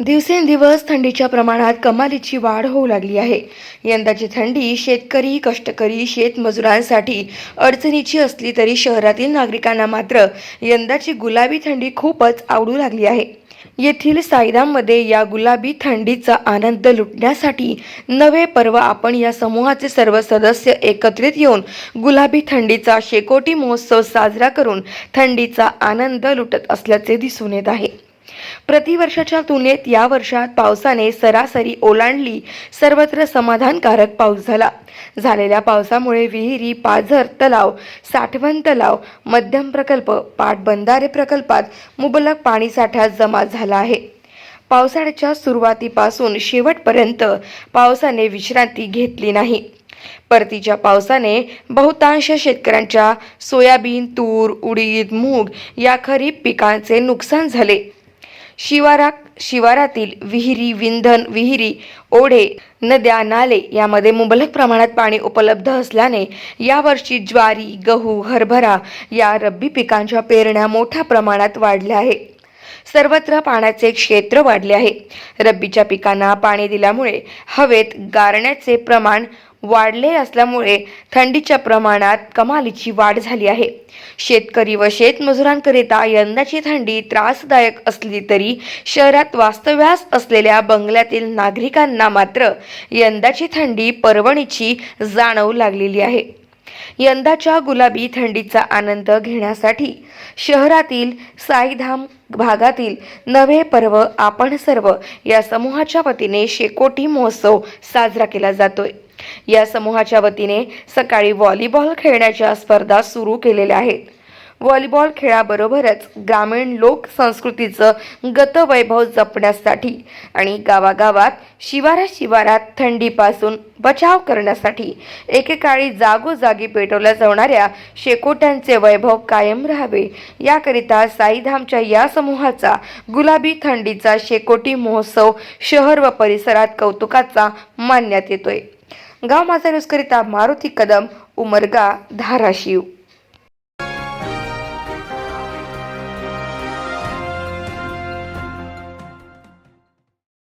दिवसेंदिवस थंडीच्या प्रमाणात कमालीची वाढ होऊ लागली आहे. यंदाची थंडी शेतकरी कष्टकरी शेतमजुरांसाठी अडचणीची असली तरी शहरातील नागरिकांना मात्र यंदाची गुलाबी थंडी खूपच आवडू लागली आहे. येथील साईराममध्ये या गुलाबी थंडीचा आनंद लुटण्यासाठी नवे पर्व आपण या समूहाचे सर्व सदस्य एकत्रित येऊन गुलाबी थंडीचा शेकोटी महोत्सव साजरा करून थंडीचा आनंद लुटत असल्याचे दिसून येत आहे. प्रतिवर्षाच्या तुलनेत या वर्षात पावसाने सरासरी ओलांडली. सर्वत्र समाधानकारक पाऊस झाला. झालेल्या पावसामुळे विहिरी पाझर तलाव साठवण तलाव मध्यम प्रकल्प पाटबंधारे प्रकल्पात मुबलक पाणीसाठा जमा झाला आहे. पावसाळ्याच्या सुरुवातीपासून शेवटपर्यंत पावसाने विश्रांती घेतली नाही. परतीच्या पावसाने बहुतांश शेतकऱ्यांच्या सोयाबीन तूर उडीद मूग या खरीप पिकांचे नुकसान झाले. शिवारा शिवारातील विहिरी विंधन विहिरी ओढे नद्या नाले यामध्ये मुबलक प्रमाणात पाणी उपलब्ध असल्याने यावर्षी ज्वारी गहू हरभरा या रब्बी पिकांच्या पेरण्या मोठ्या प्रमाणात वाढल्या आहे. सर्वत्र पाण्याचे क्षेत्र वाढले आहे. रब्बीच्या पिकांना पाणी दिल्यामुळे हवेत गारण्याचे प्रमाण वाढले असल्यामुळे थंडीच्या प्रमाणात कमालीची वाढ झाली आहे. शेतकरी व शेतमजुरांकरिता यंदाची थंडी त्रासदायक असली तरी शहरात वास्तव्यास असलेल्या बंगल्यातील नागरिकांना मात्र यंदाची थंडी पर्वणीची जाणवू लागलेली आहे. यंदाच्या गुलाबी थंडीचा आनंद घेण्यासाठी शहरातील साईधाम भागातील नवे पर्व आपण सर्व या समूहाच्या वतीने शेकोटी महोत्सव साजरा केला जातोय. या समूहाच्या वतीने सकाळी व्हॉलीबॉल खेळण्याच्या स्पर्धा सुरू केलेल्या आहेत. व्हॉलीबॉल खेळाबरोबरच ग्रामीण लोकसंस्कृतीचं गतवैभव जपण्यासाठी आणि गावागावात शिवारा शिवारात थंडीपासून बचाव करण्यासाठी एकेकाळी जागोजागी पेटवल्या जाणाऱ्या शेकोट्यांचे वैभव कायम राहावे. याकरिता साईधामच्या या समूहाचा गुलाबी थंडीचा शेकोटी महोत्सव शहर व परिसरात कौतुकाचा मानण्यात येतोय. गाव माझा न्यूजकरिता मारुती कदम उमरगा धाराशिव.